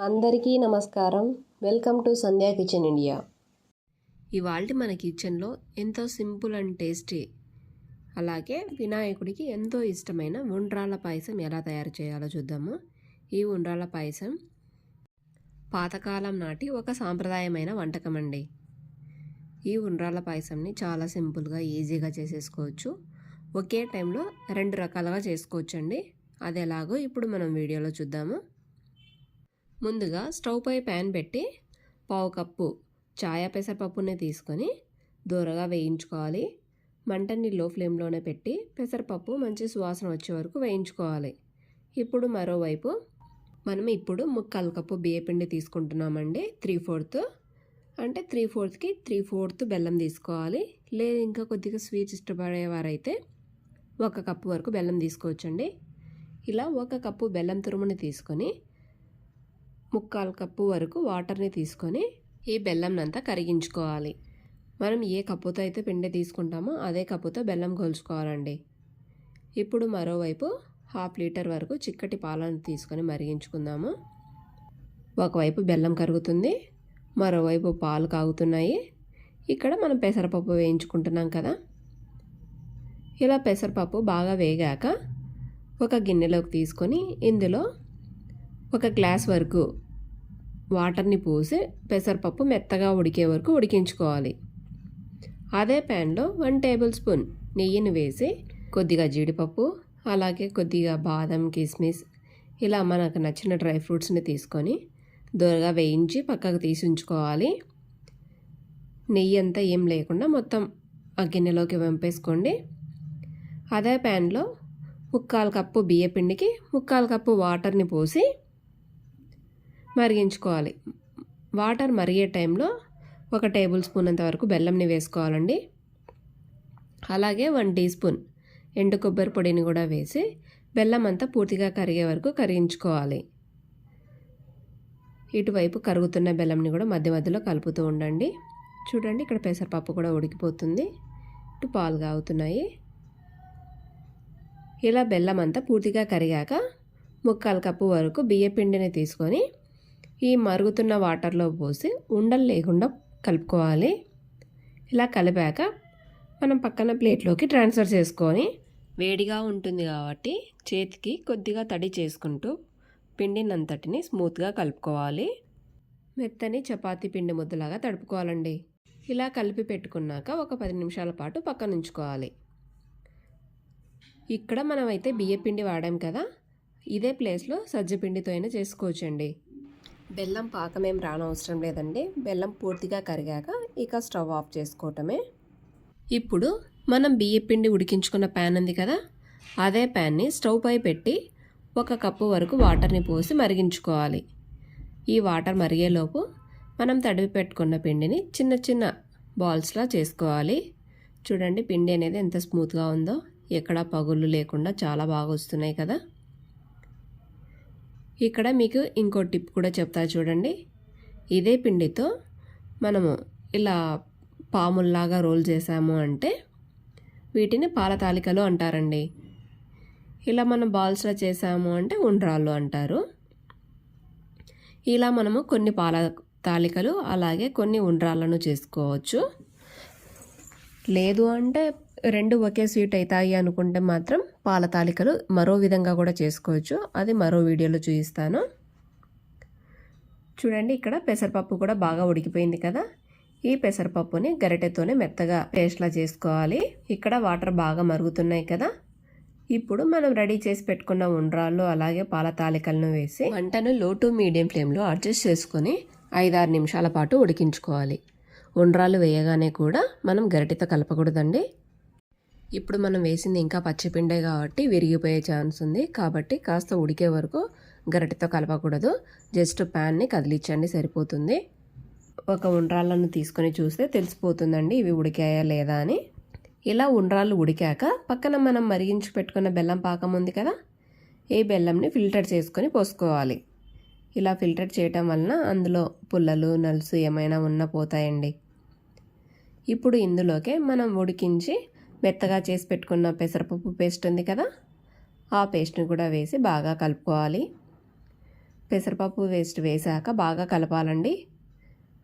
అందరికీ నమస్కారం. Welcome to Sandhya kitchen India. ఇవాళ మన కిచెన్లో ఎంతో సింపుల్ అండ్ టేస్టీ అలాగే వినాయకుడికి ఎంతో ఇష్టమైన ఉండ్రాల పాయసం ఎలా తయారు చేయాలో చూద్దాము. ఈ ఉండ్రాల పాయసం పాతకాలం నాటి ఒక సాంప్రదాయమైన వంటకం అండి. ఈ ఉండ్రాల పాయసంని చాలా సింపుల్గా ఈజీగా చేసేసుకోవచ్చు. ఒకే టైంలో రెండు రకాలుగా చేసుకోవచ్చండి. అది ఎలాగో ఇప్పుడు మనం వీడియోలో చూద్దాము. ముందుగా స్టవ్ పై ప్యాన్ పెట్టి పావు కప్పు చాయా పెసరపప్పుని తీసుకొని దూరగా వేయించుకోవాలి. మంటని లో ఫ్లేమ్లోనే పెట్టి పెసరపప్పు మంచి సువాసన వచ్చే వరకు వేయించుకోవాలి. ఇప్పుడు మరోవైపు మనం ఇప్పుడు ముక్కాలు కప్పు బియ్యపిండి తీసుకుంటున్నామండి. త్రీ ఫోర్త్ అంటే త్రీ ఫోర్త్కి త్రీ ఫోర్త్ బెల్లం తీసుకోవాలి. లేదు ఇంకా కొద్దిగా స్వీట్స్ ఇష్టపడేవారైతే ఒక కప్పు వరకు బెల్లం తీసుకోవచ్చండి. ఇలా ఒక కప్పు బెల్లం తురుముని తీసుకొని ముక్కాలు కప్పు వరకు వాటర్ని తీసుకొని ఈ బెల్లంనంతా కరిగించుకోవాలి. మనం ఏ కప్పుతో అయితే పిండి తీసుకుంటామో అదే కప్పుతో బెల్లం కొలుచుకోవాలండి. ఇప్పుడు మరోవైపు హాఫ్ లీటర్ వరకు చిక్కటి పాలను తీసుకొని మరిగించుకుందాము. ఒకవైపు బెల్లం కరుగుతుంది మరోవైపు పాలు కాగుతున్నాయి. ఇక్కడ మనం పెసరపప్పు వేయించుకుంటున్నాం కదా. ఇలా పెసరపప్పు బాగా వేగాక ఒక గిన్నెలోకి తీసుకొని ఇందులో ఒక గ్లాస్ వరకు వాటర్ని పోసి పెసరపప్పు మెత్తగా ఉడికే వరకు ఉడికించుకోవాలి. అదే ప్యాన్లో వన్ టేబుల్ స్పూన్ నెయ్యిని వేసి కొద్దిగా జీడిపప్పు అలాగే కొద్దిగా బాదం కిస్మిస్ ఇలా మనకు నచ్చిన డ్రై ఫ్రూట్స్ని తీసుకొని దూరగా వేయించి పక్కకు తీసి ఉంచుకోవాలి. నెయ్యి అంతా ఏం లేకుండా మొత్తం ఆ గిన్నెలోకి వంపేసుకోండి. అదే ప్యాన్లో ముక్కాలు కప్పు బియ్యపిండికి ముక్కాలు కప్పు వాటర్ని పోసి మరిగించుకోవాలి. వాటర్ మరిగే టైంలో ఒక టేబుల్ స్పూన్ అంత వరకు బెల్లంని వేసుకోవాలండి. అలాగే వన్ టీ స్పూన్ ఎండు కొబ్బరి పొడిని కూడా వేసి బెల్లం అంతా పూర్తిగా కరిగే వరకు కరిగించుకోవాలి. ఇటువైపు కరుగుతున్న బెల్లంని కూడా మధ్య మధ్యలో కలుపుతూ ఉండండి. చూడండి ఇక్కడ పెసరపప్పు కూడా ఉడికిపోతుంది. ఇటు పాలు కాగుతున్నాయి. ఇలా బెల్లం అంతా పూర్తిగా కరిగాక ముక్కాలు కప్పు వరకు బియ్య పిండిని తీసుకొని ఈ మరుగుతున్న వాటర్లో పోసి ఉండలు లేకుండా కలుపుకోవాలి. ఇలా కలిపాక మనం పక్కన ప్లేట్లోకి ట్రాన్స్ఫర్ చేసుకొని వేడిగా ఉంటుంది కాబట్టి చేతికి కొద్దిగా తడి చేసుకుంటూ పిండినంతటిని స్మూత్గా కలుపుకోవాలి. మెత్తని చపాతీ పిండి ముద్దలాగా తడుపుకోవాలండి. ఇలా కలిపి పెట్టుకున్నాక ఒక పది నిమిషాల పాటు పక్కన ఉంచుకోవాలి. ఇక్కడ మనమైతే బియ్యపిండి వాడాం కదా ఇదే ప్లేస్లో సజ్జ పిండితో అయినా చేసుకోవచ్చండి. బెల్లం పాకమేం రానవసరం లేదండి. బెల్లం పూర్తిగా కరిగాక ఇక స్టవ్ ఆఫ్ చేసుకోవటమే. ఇప్పుడు మనం బియ్య పిండి ఉడికించుకున్న ప్యాన్ ఉంది కదా అదే ప్యాన్ని స్టవ్ పై పెట్టి ఒక కప్పు వరకు వాటర్ని పోసి మరిగించుకోవాలి. ఈ వాటర్ మరిగేలోపు మనం తడివి పెట్టుకున్న పిండిని చిన్న చిన్న బాల్స్లా చేసుకోవాలి. చూడండి పిండి అనేది ఎంత స్మూత్గా ఉందో. ఎక్కడా పగుళ్ళు లేకుండా చాలా బాగా వస్తున్నాయి కదా. ఇక్కడ మీకు ఇంకో టిప్ కూడా చెప్తా చూడండి. ఇదే పిండితో మనము ఇలా పాముల్లాగా రోల్ చేసాము అంటే వీటిని పాల తాలికలు అంటారండి. ఇలా మనం బాల్స్లో చేసాము అంటే ఉండ్రాళ్ళు అంటారు. ఇలా మనము కొన్ని పాల తాలికలు అలాగే కొన్ని ఉండ్రాళ్ళను చేసుకోవచ్చు. లేదు అంటే రెండు ఒకే స్వీట్ అవుతాయి అనుకుంటే మాత్రం పాల తాలికలు మరో విధంగా కూడా చేసుకోవచ్చు. అది మరో వీడియోలో చూపిస్తాను. చూడండి ఇక్కడ పెసరపప్పు కూడా బాగా ఉడికిపోయింది కదా. ఈ పెసరపప్పుని గరిటెతోనే మెత్తగా పేస్ట్లా చేసుకోవాలి. ఇక్కడ వాటర్ బాగా మరుగుతున్నాయి కదా. ఇప్పుడు మనం రెడీ చేసి పెట్టుకున్న ఉండ్రాళ్ళు అలాగే పాల తాలికలను వేసి వంటను లో టు మీడియం ఫ్లేమ్లో అడ్జస్ట్ చేసుకొని ఐదారు నిమిషాల పాటు ఉడికించుకోవాలి. ఉండ్రాలు వేయగానే కూడా మనం గరిటెతో కలపకూడదండి. ఇప్పుడు మనం వేసింది ఇంకా పచ్చిపిండే కాబట్టి విరిగిపోయే ఛాన్స్ ఉంది. కాబట్టి కాస్త ఉడికే వరకు గరిటెతో కలపకూడదు. జస్ట్ ప్యాన్ని కదిలించండి సరిపోతుంది. ఒక ఉండ్రాళ్ళను తీసుకొని చూస్తే తెలిసిపోతుందండి ఇవి ఉడికాయా లేదా అని. ఇలా ఉండ్రాళ్ళు ఉడికాక పక్కన మనం మరిగించి పెట్టుకున్న బెల్లం పాకం ఉంది కదా ఈ బెల్లంని ఫిల్టర్ చేసుకొని పోసుకోవాలి. ఇలా ఫిల్టర్ చేయటం వలన అందులో పుల్లలు నలుసు ఏమైనా ఉన్న పోతాయండి. ఇప్పుడు ఇందులోకే మనం ఉడికించి మెత్తగా చేసి పెట్టుకున్న పెసరపప్పు పేస్ట్ ఉంది కదా ఆ పేస్ట్ని కూడా వేసి బాగా కలుపుకోవాలి. పెసరపప్పు వేస్ట్ వేసాక బాగా కలపాలండి.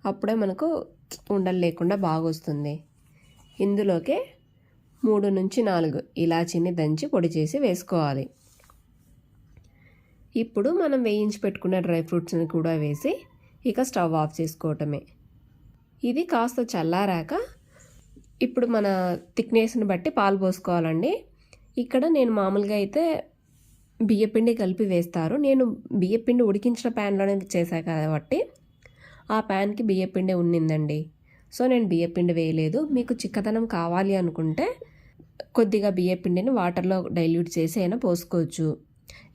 అప్పుడే మనకు ఉండలు లేకుండా బాగా వస్తుంది ఇందులోకే మూడు నుంచి నాలుగు ఇలాచీని దంచి పొడి చేసి వేసుకోవాలి. ఇప్పుడు మనం వేయించి పెట్టుకున్న డ్రై ఫ్రూట్స్ని కూడా వేసి ఇక స్టవ్ ఆఫ్ చేసుకోవటమే. ఇది కాస్త చల్లారాక ఇప్పుడు మన థిక్నెస్ని బట్టి పాలు పోసుకోవాలండి. ఇక్కడ నేను మామూలుగా అయితే బియ్యపిండి కలిపి వేస్తారు. నేను బియ్యపిండి ఉడికించిన ప్యాన్లోనే చేశాను కాబట్టి ఆ ప్యాన్కి బియ్యపిండి ఉన్నిందండి. సో నేను బియ్యపిండి వేయలేదు. మీకు చిక్కదనం కావాలి అనుకుంటే కొద్దిగా బియ్యపిండిని వాటర్లో డైల్యూట్ చేసి అయినా పోసుకోవచ్చు.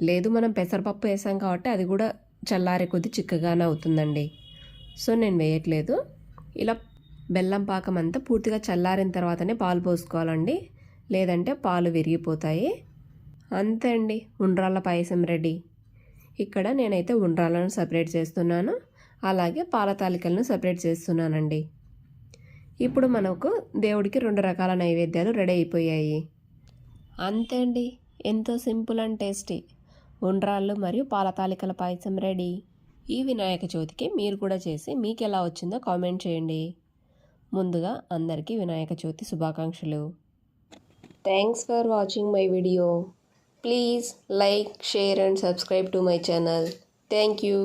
లేదు మనం పెసరపప్పు వేసాం కాబట్టి అది కూడా చల్లారే కొద్ది చిక్కగానే అవుతుందండి. సో నేను వేయట్లేదు. ఇలా బెల్లం పాకం అంతా పూర్తిగా చల్లారిన తర్వాతనే పాలు పోసుకోవాలండి. లేదంటే పాలు విరిగిపోతాయి. అంతే అండి ఉండ్రాళ్ళ పాయసం రెడీ. ఇక్కడ నేనైతే ఉండ్రాలను సపరేట్ చేస్తున్నాను. అలాగే పాల తాలికలను సపరేట్ చేస్తున్నానండి. ఇప్పుడు మనకు దేవుడికి రెండు రకాల నైవేద్యాలు రెడీ అయిపోయాయి. అంతే అండి ఎంతో సింపుల్ అండ్ టేస్టీ. ఉండ్రాళ్ళు మరియు పాల తాలికల పాయసం రెడీ. ఈ వినాయక చవితికి మీరు కూడా చేసి మీకు ఎలా వచ్చిందో కామెంట్ చేయండి. ముందుగా అందరికీ వినాయక చవితి శుభాకాంక్షలు. Thanks for watching my video please like share and subscribe to my channel thank you